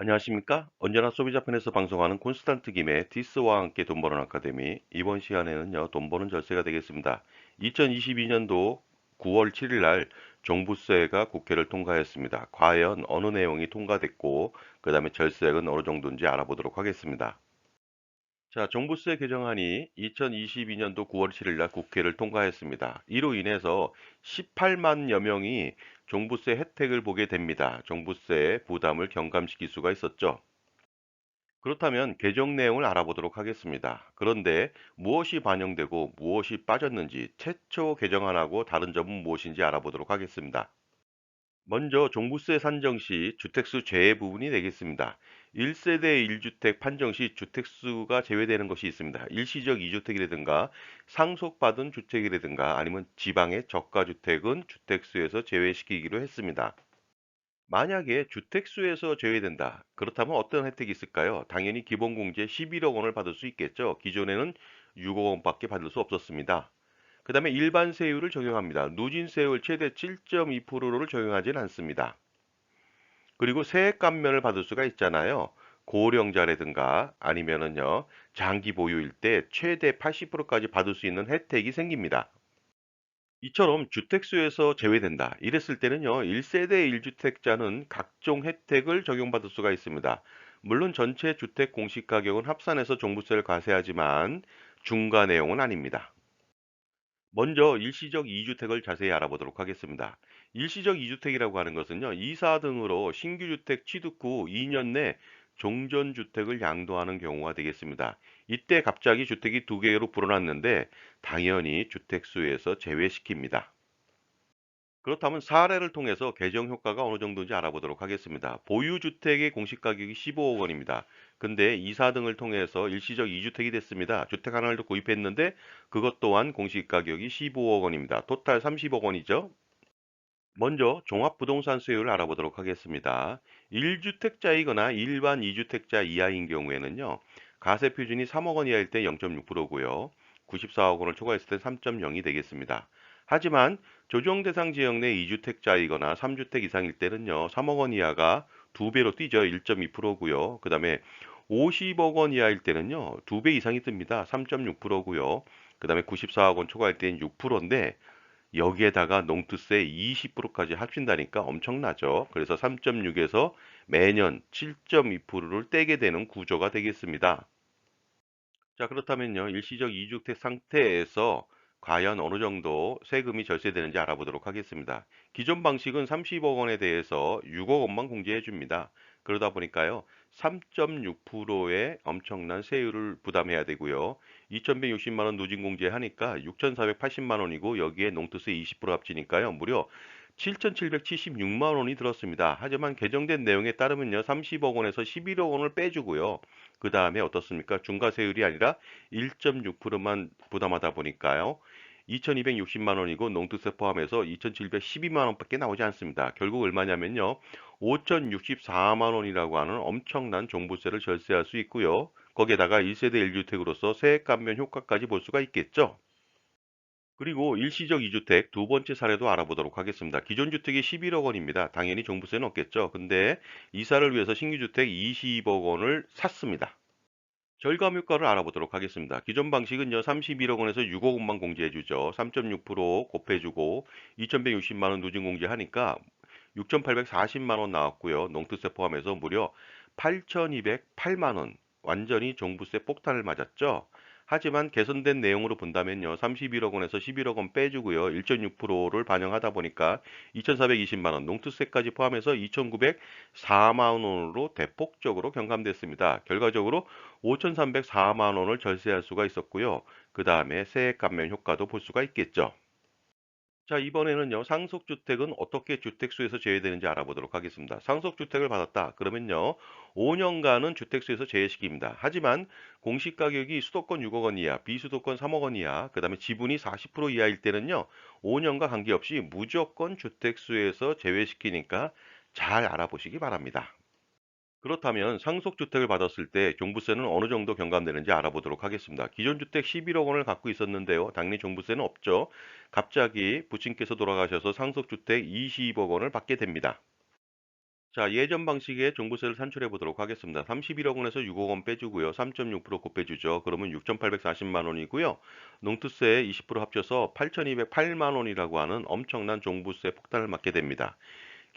안녕하십니까? 언제나 소비자 편에서 방송하는 콘스탄트 김의 디스와 함께 돈 버는 아카데미. 이번 시간에는요, 돈 버는 절세가 되겠습니다. 2022년도 9월 7일 날 종부세가 국회를 통과했습니다. 과연 어느 내용이 통과됐고, 그 다음에 절세액은 어느 정도인지 알아보도록 하겠습니다. 자, 종부세 개정안이 2022년도 9월 7일 날 국회를 통과했습니다. 이로 인해서 18만여 명이 종부세 혜택을 보게 됩니다. 종부세 부담을 경감시킬 수가 있었죠. 그렇다면 개정 내용을 알아보도록 하겠습니다. 그런데 무엇이 반영되고 무엇이 빠졌는지 최초 개정안하고 다른 점은 무엇인지 알아보도록 하겠습니다. 먼저 종부세 산정 시 주택수 제외 부분이 되겠습니다. 1세대 1주택 판정 시 주택수가 제외되는 것이 있습니다. 일시적 2주택이라든가 상속받은 주택이라든가 아니면 지방의 저가주택은 주택수에서 제외시키기로 했습니다. 만약에 주택수에서 제외된다. 그렇다면 어떤 혜택이 있을까요? 당연히 기본공제 11억 원을 받을 수 있겠죠. 기존에는 6억 원밖에 받을 수 없었습니다. 그 다음에 일반 세율을 적용합니다. 누진 세율 최대 7.2%를 적용하진 않습니다. 그리고 세액 감면을 받을 수가 있잖아요. 고령자라든가 아니면은요, 장기 보유일 때 최대 80%까지 받을 수 있는 혜택이 생깁니다. 이처럼 주택수에서 제외된다. 이랬을 때는요, 1세대 1주택자는 각종 혜택을 적용받을 수가 있습니다. 물론 전체 주택 공시가격은 합산해서 종부세를 과세하지만 중과 내용은 아닙니다. 먼저 일시적 2주택을 자세히 알아보도록 하겠습니다. 일시적 2주택이라고 하는 것은요, 이사 등으로 신규 주택 취득 후 2년 내 종전 주택을 양도하는 경우가 되겠습니다. 이때 갑자기 주택이 두 개로 불어났는데 당연히 주택 수에서 제외시킵니다. 그렇다면 사례를 통해서 개정 효과가 어느 정도인지 알아보도록 하겠습니다. 보유주택의 공시가격이 15억 원입니다. 근데 이사 등을 통해서 일시적 2주택이 됐습니다. 주택 하나를 더 구입했는데 그것 또한 공시가격이 15억 원입니다. 토탈 30억 원이죠. 먼저 종합부동산 수요를 알아보도록 하겠습니다. 1주택자이거나 일반 2주택자 이하인 경우에는요. 가세 표준이 3억 원 이하일 때 0.6%고요. 94억 원을 초과했을 때 3.0이 되겠습니다. 하지만 조정 대상 지역 내 2주택자이거나 3주택 이상일 때는요. 3억 원 이하가 두배로 뛰죠. 1.2%고요. 그 다음에 50억 원 이하일 때는요. 두 배 이상이 뜹니다. 3.6%고요. 그 다음에 94억 원 초과할 때는 6%인데 여기에다가 농투세 20%까지 합친다니까 엄청나죠. 그래서 3.6에서 매년 7.2%를 떼게 되는 구조가 되겠습니다. 자, 그렇다면요. 일시적 2주택 상태에서 과연 어느 정도 세금이 절세되는지 알아보도록 하겠습니다. 기존 방식은 30억 원에 대해서 6억 원만 공제해 줍니다. 그러다 보니까요. 3.6%의 엄청난 세율을 부담해야 되고요. 2,160만 원 누진 공제 하니까 6,480만 원이고 여기에 농투세 20% 합치니까요. 무려 7,776만 원이 들었습니다. 하지만 개정된 내용에 따르면요. 30억 원에서 11억 원을 빼주고요. 그 다음에 어떻습니까? 중과세율이 아니라 1.6%만 부담하다 보니까요. 2,260만 원이고 농투세 포함해서 2,712만 원밖에 나오지 않습니다. 결국 얼마냐면요. 5,064만 원이라고 하는 엄청난 종부세를 절세할 수 있고요. 거기에다가 1세대 1주택으로서 세액 감면 효과까지 볼 수가 있겠죠. 그리고 일시적 2주택 두 번째 사례도 알아보도록 하겠습니다. 기존 주택이 11억 원입니다. 당연히 종부세는 없겠죠. 근데 이사를 위해서 신규 주택 20억 원을 샀습니다. 절감 효과를 알아보도록 하겠습니다. 기존 방식은요, 31억 원에서 6억 원만 공제해주죠. 3.6% 곱해주고 2,160만 원 누진 공제하니까 6,840만 원 나왔고요. 농투세 포함해서 무려 8,208만 원 완전히 종부세 폭탄을 맞았죠. 하지만 개선된 내용으로 본다면요. 31억 원에서 11억 원 빼주고요. 1.6%를 반영하다 보니까 2,420만 원, 농투세까지 포함해서 2,904만 원으로 대폭적으로 경감됐습니다. 결과적으로 5,304만 원을 절세할 수가 있었고요. 그 다음에 세액 감면 효과도 볼 수가 있겠죠. 자, 이번에는요, 상속주택은 어떻게 주택수에서 제외되는지 알아보도록 하겠습니다. 상속주택을 받았다. 그러면요, 5년간은 주택수에서 제외시킵니다. 하지만 공시가격이 수도권 6억 원 이하, 비수도권 3억 원 이하, 그 다음에 지분이 40% 이하일 때는요, 5년과 관계없이 무조건 주택수에서 제외시키니까 잘 알아보시기 바랍니다. 그렇다면 상속주택을 받았을 때 종부세는 어느 정도 경감되는지 알아보도록 하겠습니다. 기존 주택 11억 원을 갖고 있었는데요. 당연히 종부세는 없죠. 갑자기 부친께서 돌아가셔서 상속주택 20억 원을 받게 됩니다. 자, 예전 방식의 종부세를 산출해 보도록 하겠습니다. 31억 원에서 6억 원 빼주고요. 3.6% 곱해주죠. 그러면 6,840만 원이고요. 농투세 20% 합쳐서 8,208만 원이라고 하는 엄청난 종부세 폭탄을 맞게 됩니다.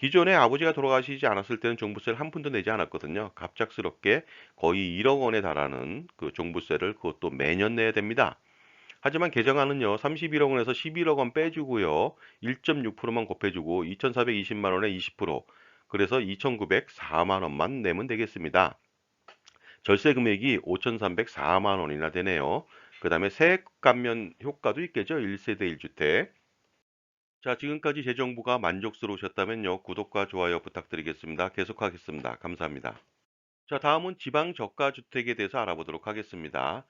기존에 아버지가 돌아가시지 않았을 때는 종부세를 한 푼도 내지 않았거든요. 갑작스럽게 거의 1억 원에 달하는 그 종부세를 그것도 매년 내야 됩니다. 하지만 개정안은요, 31억 원에서 11억 원 빼주고요, 1.6%만 곱해주고 2,420만 원에 20%, 그래서 2,904만 원만 내면 되겠습니다. 절세 금액이 5,304만 원이나 되네요. 그 다음에 세액 감면 효과도 있겠죠. 1세대 1주택. 자, 지금까지 제 정보가 만족스러우셨다면요. 구독과 좋아요 부탁드리겠습니다. 계속하겠습니다. 감사합니다. 자, 다음은 지방 저가주택에 대해서 알아보도록 하겠습니다.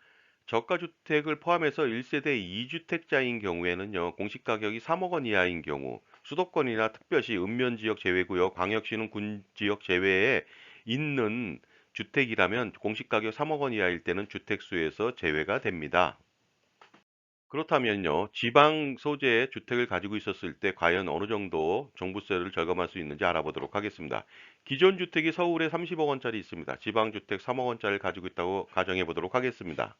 저가주택을 포함해서 1세대 2주택자인 경우에는요, 공시가격이 3억 원 이하인 경우, 수도권이나 특별시, 읍면지역 제외고요, 광역시는 군지역 제외에 있는 주택이라면 공시가격 3억 원 이하일 때는 주택수에서 제외가 됩니다. 그렇다면요, 지방 소재의 주택을 가지고 있었을 때 과연 어느 정도 종부세를 절감할 수 있는지 알아보도록 하겠습니다. 기존 주택이 서울에 30억 원짜리 있습니다. 지방 주택 3억 원짜리를 가지고 있다고 가정해 보도록 하겠습니다.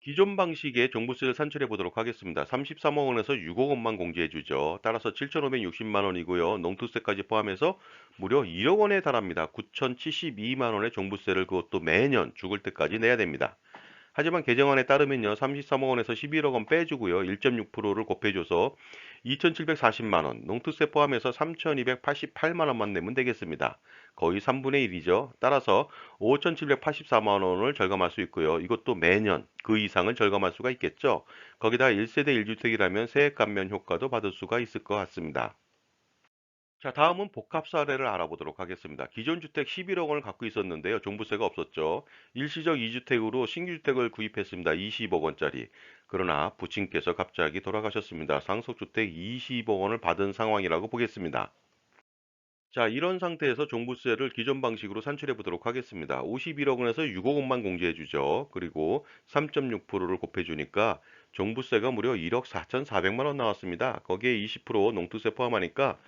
기존 방식의 종부세를 산출해 보도록 하겠습니다. 33억 원에서 6억 원만 공제해 주죠. 따라서 7,560만 원이고요. 농투세까지 포함해서 무려 1억 원에 달합니다. 9,072만 원의 종부세를 그것도 매년 죽을 때까지 내야 됩니다. 하지만 개정안에 따르면요. 33억 원에서 11억 원 빼주고요. 1.6%를 곱해줘서 2,740만 원, 농투세 포함해서 3,288만 원만 내면 되겠습니다. 거의 3분의 1이죠. 따라서 5,784만 원을 절감할 수 있고요. 이것도 매년 그 이상을 절감할 수가 있겠죠. 거기다 1세대 1주택이라면 세액 감면 효과도 받을 수가 있을 것 같습니다. 자, 다음은 복합 사례를 알아보도록 하겠습니다. 기존 주택 11억 원을 갖고 있었는데요. 종부세가 없었죠. 일시적 2주택으로 신규 주택을 구입했습니다. 20억 원짜리. 그러나 부친께서 갑자기 돌아가셨습니다. 상속주택 20억 원을 받은 상황이라고 보겠습니다. 자, 이런 상태에서 종부세를 기존 방식으로 산출해 보도록 하겠습니다. 51억 원에서 6억 원만 공제해 주죠. 그리고 3.6%를 곱해 주니까 종부세가 무려 1억 4,400만 원 나왔습니다. 거기에 20% 농투세 포함하니까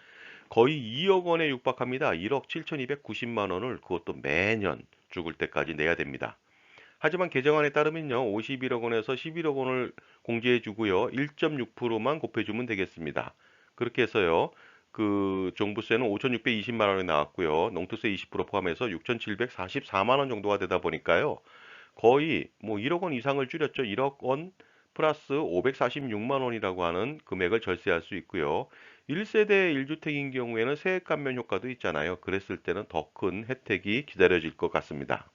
거의 2억 원에 육박합니다. 1억 7,290만 원을 그것도 매년 죽을 때까지 내야 됩니다. 하지만 개정안에 따르면요. 51억 원에서 11억 원을 공제해 주고요. 1.6%만 곱해 주면 되겠습니다. 그렇게 해서요. 그 종부세는 5,620만 원이 나왔고요. 농투세 20% 포함해서 6,744만 원 정도가 되다 보니까요. 거의 뭐 1억 원 이상을 줄였죠. 1억 원 플러스 546만 원이라고 하는 금액을 절세할 수 있고요. 1세대 1주택인 경우에는 세액 감면 효과도 있잖아요. 그랬을 때는 더 큰 혜택이 기다려질 것 같습니다.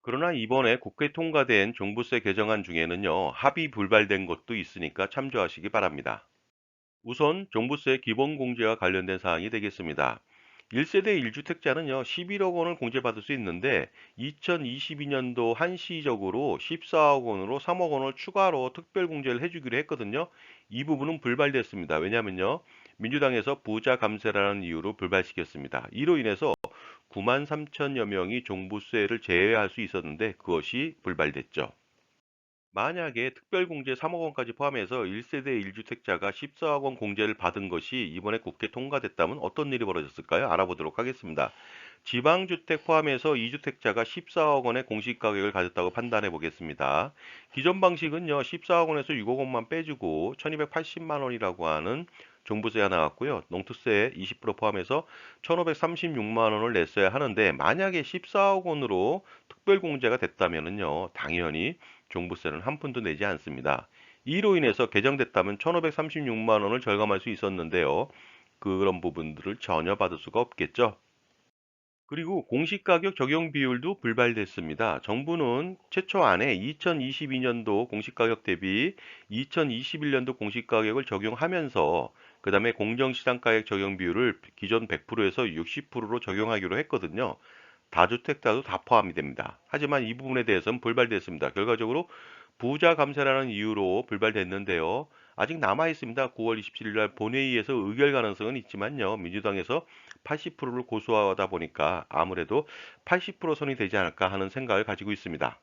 그러나 이번에 국회 통과된 종부세 개정안 중에는요, 합의 불발된 것도 있으니까 참조하시기 바랍니다. 우선 종부세 기본공제와 관련된 사항이 되겠습니다. 1세대 1주택자는요, 11억 원을 공제받을 수 있는데 2022년도 한시적으로 14억 원으로 3억 원을 추가로 특별 공제를 해주기로 했거든요. 이 부분은 불발됐습니다. 왜냐하면요, 민주당에서 부자 감세라는 이유로 불발시켰습니다. 이로 인해서 9만 3천여 명이 종부세를 제외할 수 있었는데 그것이 불발됐죠. 만약에 특별공제 3억 원까지 포함해서 1세대 1주택자가 14억 원 공제를 받은 것이 이번에 국회 통과됐다면 어떤 일이 벌어졌을까요? 알아보도록 하겠습니다. 지방주택 포함해서 2주택자가 14억 원의 공시가격을 가졌다고 판단해 보겠습니다. 기존 방식은요, 14억 원에서 6억 원만 빼주고 1280만 원이라고 하는 종부세가 나왔고요. 농투세 20% 포함해서 1536만 원을 냈어야 하는데 만약에 14억 원으로 특별공제가 됐다면요 당연히 종부세는 한 푼도 내지 않습니다. 이로 인해서 개정됐다면 1536만 원을 절감할 수 있었는데요. 그런 부분들을 전혀 받을 수가 없겠죠. 그리고 공시가격 적용 비율도 불발됐습니다. 정부는 최초 안에 2022년도 공시가격 대비 2021년도 공시가격을 적용하면서 그 다음에 공정시장가액 적용 비율을 기존 100%에서 60%로 적용하기로 했거든요. 다주택자도 다 포함이 됩니다. 하지만 이 부분에 대해서는 불발됐습니다. 결과적으로 부자 감세라는 이유로 불발됐는데요. 아직 남아 있습니다. 9월 27일 날 본회의에서 의결 가능성은 있지만요. 민주당에서 80%를 고수하다 보니까 아무래도 80% 선이 되지 않을까 하는 생각을 가지고 있습니다.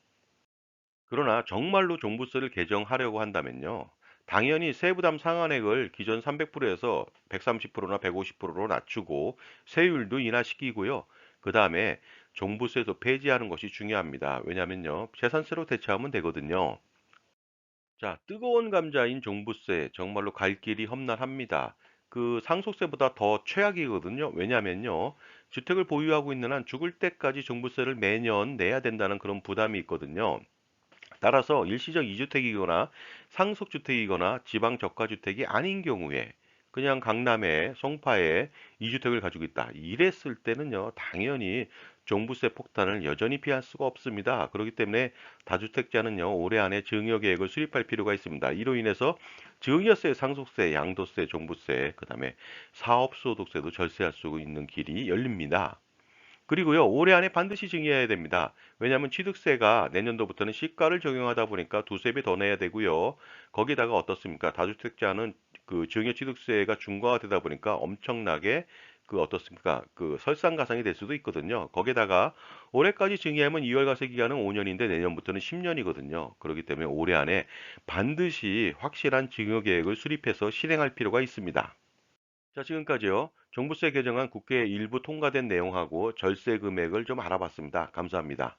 그러나 정말로 종부세를 개정하려고 한다면요. 당연히 세부담 상한액을 기존 300%에서 130%나 150%로 낮추고 세율도 인하시키고요. 그 다음에 종부세도 폐지하는 것이 중요합니다. 왜냐면요. 재산세로 대체하면 되거든요. 자, 뜨거운 감자인 종부세 정말로 갈 길이 험난합니다. 그 상속세보다 더 최악이거든요. 왜냐면요. 주택을 보유하고 있는 한 죽을 때까지 종부세를 매년 내야 된다는 그런 부담이 있거든요. 따라서 일시적 이주택이거나 상속주택이거나 지방 저가주택이 아닌 경우에 그냥 강남에 송파에 이주택을 가지고 있다. 이랬을 때는요. 당연히 종부세 폭탄을 여전히 피할 수가 없습니다. 그렇기 때문에 다주택자는요. 올해 안에 증여 계획을 수립할 필요가 있습니다. 이로 인해서 증여세, 상속세, 양도세, 종부세, 그 다음에 사업소득세도 절세할 수 있는 길이 열립니다. 그리고요, 올해 안에 반드시 증여해야 됩니다. 왜냐하면 취득세가 내년도부터는 시가를 적용하다 보니까 두세 배 더 내야 되고요. 거기다가 어떻습니까? 다주택자는 그 증여 취득세가 중과되다 보니까 엄청나게 그 어떻습니까? 그 설상가상이 될 수도 있거든요. 거기다가 올해까지 증여하면 2월 과세 기간은 5년인데 내년부터는 10년이거든요. 그렇기 때문에 올해 안에 반드시 확실한 증여 계획을 수립해서 실행할 필요가 있습니다. 자, 지금까지요. 종부세 개정안 국회에 일부 통과된 내용하고 절세 금액을 좀 알아봤습니다. 감사합니다.